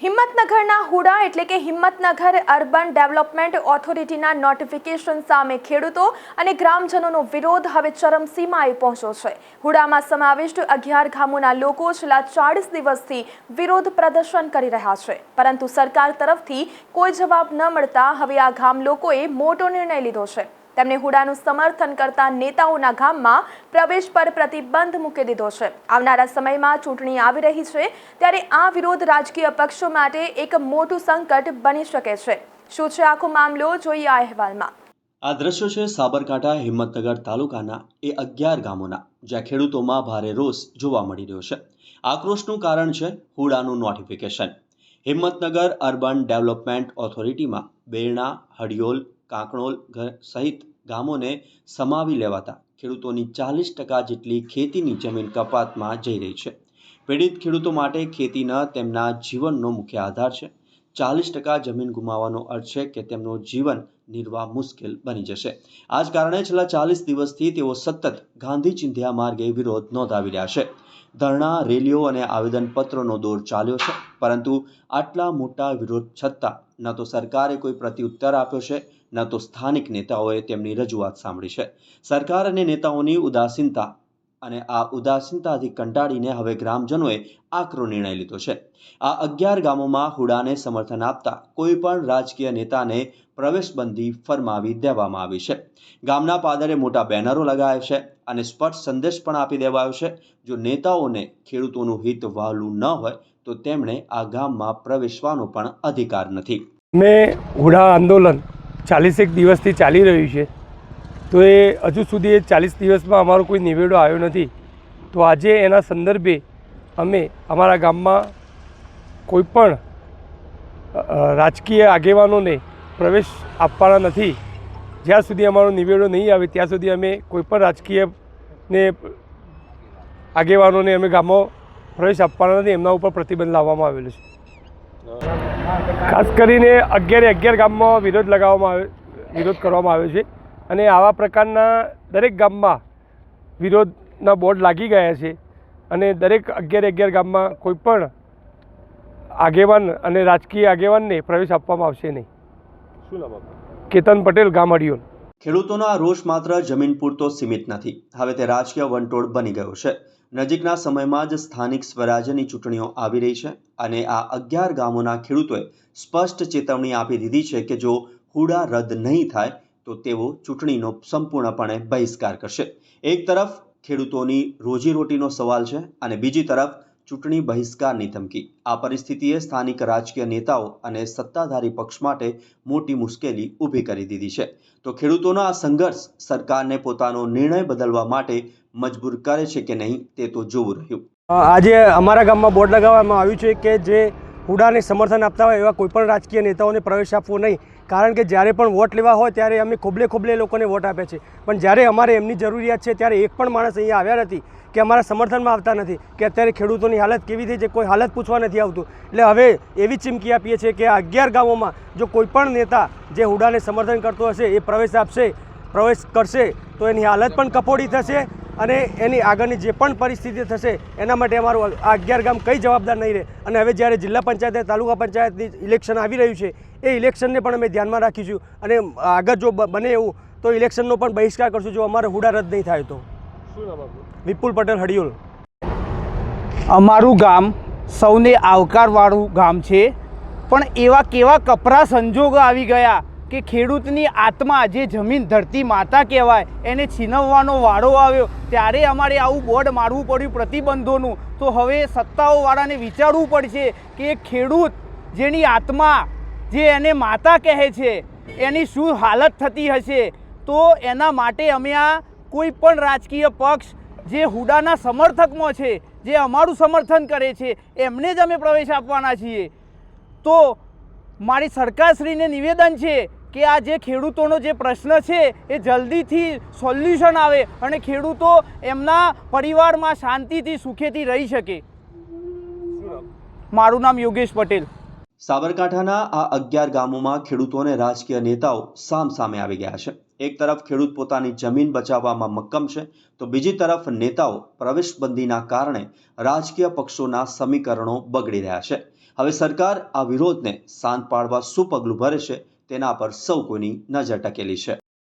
હિંમતનગરના HUDA એટલે કે Himmatnagar urban development ઓથોરિટીના નોટિફિકેશન સામે ખેડૂતો અને ગ્રામજનોનો વિરોધ હવે ચરમસીમાએ પહોંચ્યો છે. હુડામાં સમાવિષ્ટ અગિયાર ગામોના લોકો છેલ્લા ચાળીસ દિવસથી વિરોધ પ્રદર્શન કરી રહ્યા છે. પરંતુ સરકાર તરફથી કોઈ જવાબ ન મળતા હવે આ ગામ લોકોએ મોટો નિર્ણય લીધો છે. તેમણે હુડાનું સમર્થન કરતા નેતાઓના ગામમાં પ્રવેશ પર પ્રતિબંધ મૂકી દીધો છે. આવનારા સમયમાં ચૂંટણી આવી રહી છે, ત્યારે આ વિરોધ રાજકીય પક્ષો માટે એક મોટું સંકટ બની શકે છે. શું છે આખો મામલો? જોઈએ આ અહેવાલમાં. આ દ્રશ્યો છે સાબરકાંઠા હિંમતનગર તાલુકાના એ અગિયાર ગામોના, જ્યાં ખેડૂતોમાં ભારે રોષ જોવા મળી રહ્યો છે. આક્રોશનું કારણ છે હુડાનું નોટિફિકેશન હિંમતનગર અર્બન ડેવલપમેન્ટ ઓથોરિટીમાં બેરણા હડિયોલ કાંકણોલ સહિત ગામોને સમાવી લેવાતા. ખેડૂતોની ચાલીસ ટકા જેટલી ખેતીની જમીન કપાતમાં જઈ રહી છે. પીડિત ખેડૂતો માટે ખેતી ન તેમના જીવનનો મુખ્ય આધાર છે. ચાલીસ ટકા જમીન ગુમાવવાનો અર્થ છે કે તેમનું જીવન નિર્વાહ મુશ્કેલ બની જશે. આ જ કારણે છેલ્લા ચાલીસ દિવસથી તેઓ સતત ગાંધી ચિંધ્યા માર્ગે વિરોધ નોંધાવી રહ્યા છે. ધરણા, રેલીઓ અને આવેદનપત્રોનો દોર ચાલ્યો છે. પરંતુ આટલા મોટા વિરોધ છતાં ન તો સરકારે કોઈ પ્રત્યુત્તર આપ્યો છે, ન તો સ્થાનિક નેતાઓએ તેમની રજૂઆત સાંભળી છે. સરકાર અને નેતાઓની ઉદાસીનતા અને આ ઉદાસીનતાથી કંટાળીને હવે ગ્રામજનોએ આકરો નિર્ણય લીધો છે. આ અગિયાર ગામોમાં હુડાને સમર્થન આપતા કોઈ પણ રાજકીય નેતાને પ્રવેશબંધી ફરમાવી દેવામાં આવી છે. ગામના પાદરે મોટા બેનરો લગાવ્યા છે અને સ્પષ્ટ સંદેશ પણ આપી દેવાયો છે. જો નેતાઓને ખેડૂતોનું હિત વહાલું ન હોય, તો તેમણે આ ગામમાં પ્રવેશવાનો પણ અધિકાર નથી. મેં હુડા આંદોલન ચાલીસેક દિવસથી ચાલી રહ્યું છે. તો એ હજુ સુધી એ ચાલીસ દિવસમાં અમારો કોઈ નિવેડો આવ્યો નથી. તો આજે એના સંદર્ભે અમે અમારા ગામમાં કોઈ પણ અ, અ, રાજકીય આગેવાનોને પ્રવેશ આપવાના નથી. જ્યાં સુધી અમારો નિવેડો નહીં આવે ત્યાં સુધી અમે કોઈ પણ રાજકીય ને આગેવાનોને અમે ગામમાં પ્રવેશ આપવાના નથી. એમના ઉપર પ્રતિબંધ લાવવામાં આવેલો છે. ખાસ કરીને અગિયારે અગિયાર ગામમાં વિરોધ લગાવવામાં આવે વિરોધ કરવામાં આવ્યો છે. અને આવા પ્રકારના દરેક ગામમાં વિરોધના બોર્ડ લાગી ગયા છે અને દરેક અગિયાર અગિયાર ગામમાં કોઈ પણ આગેવાન અને રાજકીય આગેવાનને પ્રવેશ આપવામાં આવશે નહીં. શું નામ કેતન પટેલ ગામ અડિયોલ ખેડૂતોનો આ રોષ માત્ર જમીન પૂરતો સીમિત નથી. હવે તે રાજકીય વંટોળ બની ગયો છે. નજીકના સમયમાં જ સ્થાનિક સ્વરાજ્યની ચૂંટણીઓ આવી રહી છે અને આ અગિયાર ગામોના ખેડૂતોએ સ્પષ્ટ ચેતવણી આપી દીધી છે કે જો હુડા રદ નહીં થાય તો તેઓ ચૂંટણીનો સંપૂર્ણપણે બહિષ્કાર કરશે. એક તરફ ખેડૂતોની રોજીરોટીનો સવાલ છે અને બીજી તરફ ચૂંટણી બહિષ્કારની ધમકી. આ પરિસ્થિતિએ સ્થાનિક રાજકીય નેતાઓ અને સત્તાધારી પક્ષ માટે મોટી મુશ્કેલી ઊભી કરી દીધી છે. તો ખેડૂતોનો આ સંઘર્ષ સરકારને પોતાનો નિર્ણય બદલવા માટે મજબૂર કરે છે કે નહીં તે તો જોવું રહ્યું. આજે અમારા ગામમાં બોર્ડ લગાવવામાં આવ્યું છે કે જે હુડાને સમર્થન આપતા હોય એવા કોઈપણ રાજકીય નેતાઓને પ્રવેશ આપવો નહીં. કારણ કે જ્યારે પણ વોટ લેવા હોય ત્યારે અમે ખોબલે ખોબલે લોકોને વોટ આપે છે. પણ જ્યારે અમારે એમની જરૂરિયાત છે ત્યારે એક પણ માણસ અહીંયા આવ્યા નથી કે અમારા સમર્થનમાં આવતા નથી કે અત્યારે ખેડૂતોની હાલત કેવી થઈ છે, કોઈ હાલત પૂછવા નથી આવતું. એટલે હવે એવી ચીમકી આપીએ છીએ કે અગિયાર ગામોમાં જો કોઈ પણ નેતા જે હુડાને સમર્થન કરતો હશે, એ પ્રવેશ આપશે, પ્રવેશ કરશે તો એની હાલત પણ કફોડી થશે અને એની આગળની જે પણ પરિસ્થિતિ થશે એના માટે અમારું આ અગિયાર ગામ કંઈ જવાબદાર નહીં રહે. અને હવે જ્યારે જિલ્લા પંચાયત તાલુકા પંચાયતની ઇલેક્શન આવી રહ્યું છે એ ઇલેક્શનને પણ અમે ધ્યાનમાં રાખીશું. અને આગળ જો બને એવું તો ઇલેક્શનનો પણ બહિષ્કાર કરશું જો અમારે હુડા રદ નહીં થાય તો. શું વિપુલ પટેલ હડિયોલ. અમારું ગામ સૌને આવકારવાળું ગામ છે. પણ એવા કેવા કપરા સંજોગો આવી ગયા કે ખેડૂતની આત્મા જે જમીન ધરતી માતા કહેવાય, એને છીનવવાનો વારો આવ્યો, ત્યારે અમારે આવું બોર્ડ મારવું પડ્યું પ્રતિબંધોનું. તો હવે સત્તાઓવાળાને વિચારવું પડશે કે ખેડૂત જેની આત્મા જે એને માતા કહે છે, એની શું હાલત થતી હશે? તો એના માટે અમે આ કોઈ પણ રાજકીય પક્ષ જે હુડાના સમર્થકમાં છે, જે અમારું સમર્થન કરે છે, એમને જ અમે પ્રવેશ આપવાના છીએ. તો મારી સરકારશ્રીને નિવેદન છે કે આ જે ખેડૂતોનો જે પ્રશ્ન છે, એ જલ્દીથી સોલ્યુશન આવે અને ખેડૂતો એમના પરિવારમાં શાંતિથી, સુખેથી રહી શકે. મારું નામ યોગેશ પટેલ. સાબરકાંઠાના આ અગિયાર ગામોમાં ખેડૂતો અને રાજકીય નેતાઓ સામ સામે આવી ગયા છે. એક તરફ ખેડૂત પોતાની જમીન બચાવવામાં મક્કમ છે, તો બીજી તરફ નેતાઓ પ્રવેશબંધીના કારણે રાજકીય પક્ષોના સમીકરણો બગડી રહ્યા છે. હવે સરકાર આ વિરોધને શાંત પાડવા શું પગલું ભરે છે તેના પર સૌ કોઈની નજર ટકેલી છે.